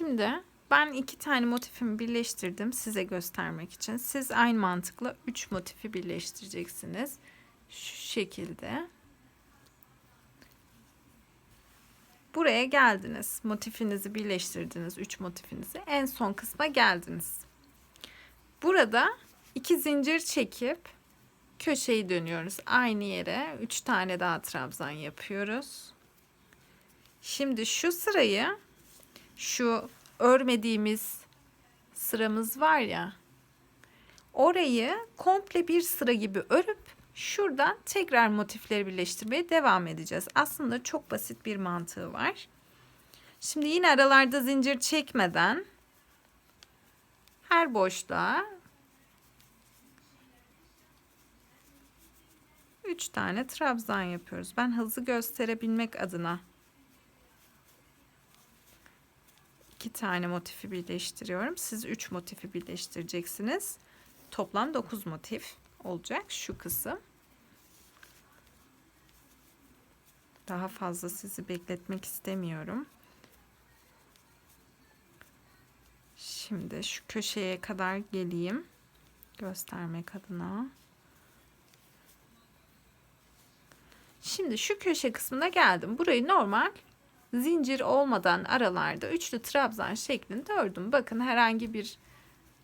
Şimdi ben iki tane motifimi birleştirdim size göstermek için. Siz aynı mantıkla üç motifi birleştireceksiniz. Şu şekilde. Buraya geldiniz. Motifinizi birleştirdiniz. Üç motifinizi. En son kısma geldiniz. Burada iki zincir çekip köşeyi dönüyoruz. Aynı yere üç tane daha trabzan yapıyoruz. Şimdi şu sırayı şu örmediğimiz sıramız var ya orayı komple bir sıra gibi örüp şuradan tekrar motifleri birleştirmeye devam edeceğiz. Aslında çok basit bir mantığı var. Şimdi yine aralarda zincir çekmeden her boşluğa 3 tane trabzan yapıyoruz. Ben hızlı gösterebilmek adına iki tane motifi birleştiriyorum. Siz 3 motifi birleştireceksiniz. Toplam 9 motif olacak şu kısım. Daha fazla sizi bekletmek istemiyorum. Şimdi şu köşeye kadar geleyim. Göstermek adına. Şimdi şu köşe kısmına geldim. Burayı normal zincir olmadan aralarda üçlü trabzan şeklinde ördüm. Bakın herhangi bir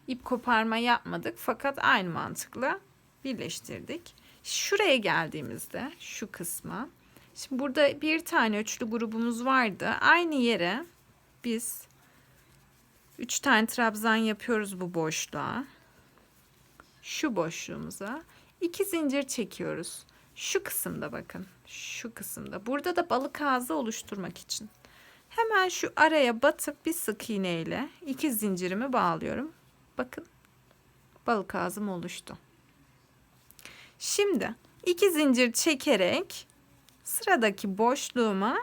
ip koparma yapmadık fakat aynı mantıkla birleştirdik. Şuraya geldiğimizde şu kısma şimdi burada bir tane üçlü grubumuz vardı. Aynı yere biz üç tane trabzan yapıyoruz bu boşluğa. Şu boşluğumuza iki zincir çekiyoruz. Şu kısımda bakın. Şu kısımda. Burada da balık ağzı oluşturmak için. Hemen şu araya batıp bir sık iğne ile iki zincirimi bağlıyorum. Bakın. Balık ağzım oluştu. Şimdi iki zincir çekerek sıradaki boşluğuma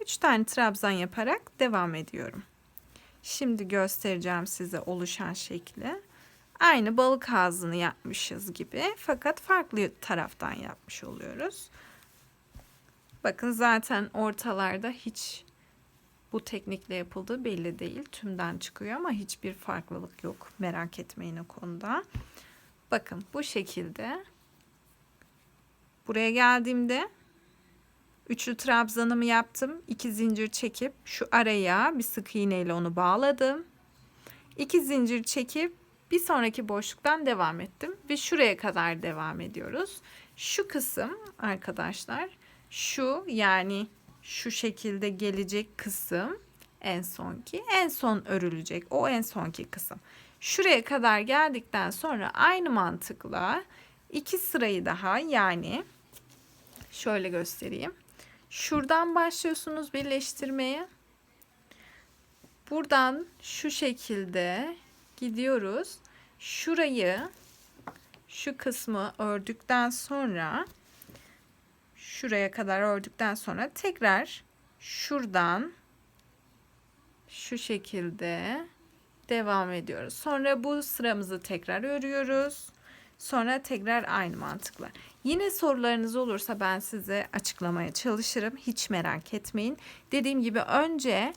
3 tane trabzan yaparak devam ediyorum. Şimdi göstereceğim size oluşan şekli aynı balık ağzını yapmışız gibi fakat farklı taraftan yapmış oluyoruz. Bakın zaten ortalarda hiç bu teknikle yapıldığı belli değil. Tümden çıkıyor ama hiçbir farklılık yok. Merak etmeyin o konuda. Bakın bu şekilde buraya geldiğimde üçlü trabzanımı yaptım. iki zincir çekip şu araya bir sık iğne ile onu bağladım. İki zincir çekip bir sonraki boşluktan devam ettim ve şuraya kadar devam ediyoruz. Şu kısım arkadaşlar şu yani şu şekilde gelecek kısım en sonki en son örülecek o en sonki kısım. Şuraya kadar geldikten sonra aynı mantıkla iki sırayı daha yani şöyle göstereyim. Şuradan başlıyorsunuz birleştirmeye. Buradan şu şekilde gidiyoruz. Şurayı şu kısmı ördükten sonra şuraya kadar ördükten sonra tekrar şuradan şu şekilde devam ediyoruz. Sonra bu sıramızı tekrar örüyoruz. Sonra tekrar aynı mantıkla. Yine sorularınız olursa ben size açıklamaya çalışırım. Hiç merak etmeyin. Dediğim gibi önce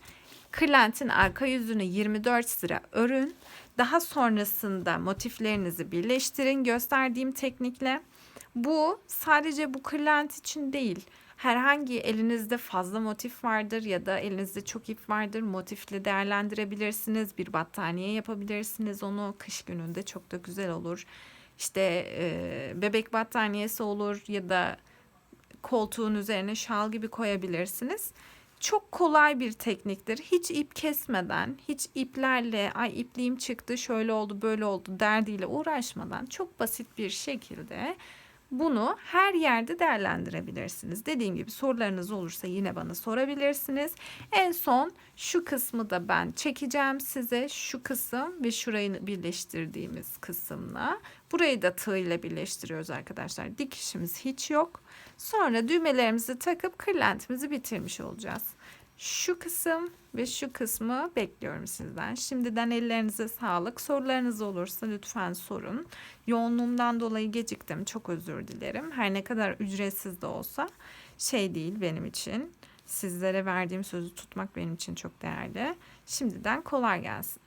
kırlentin arka yüzünü 24 sıra örün. Daha sonrasında motiflerinizi birleştirin gösterdiğim teknikle. Bu sadece bu kırlent için değil. Herhangi elinizde fazla motif vardır ya da elinizde çok ip vardır. Motifle değerlendirebilirsiniz. Bir battaniye yapabilirsiniz. Onu kış gününde çok da güzel olur. İşte e, bebek battaniyesi olur ya da koltuğun üzerine şal gibi koyabilirsiniz. Çok kolay bir tekniktir. Hiç ip kesmeden, hiç iplerle ay ipliğim çıktı, şöyle oldu, böyle oldu derdiyle uğraşmadan çok basit bir şekilde bunu her yerde değerlendirebilirsiniz. Dediğim gibi sorularınız olursa yine bana sorabilirsiniz. En son şu kısmı da ben çekeceğim size. Şu kısım ve şurayı birleştirdiğimiz kısımla. Burayı da tığ ile birleştiriyoruz arkadaşlar. Dikişimiz hiç yok. Sonra düğmelerimizi takıp kırlentimizi bitirmiş olacağız. Şu kısım ve şu kısmı bekliyorum sizden. Şimdiden ellerinize sağlık. Sorularınız olursa lütfen sorun. Yoğunluğumdan dolayı geciktim. Çok özür dilerim. Her ne kadar ücretsiz de olsa şey değil benim için. Sizlere verdiğim sözü tutmak benim için çok değerli. Şimdiden kolay gelsin.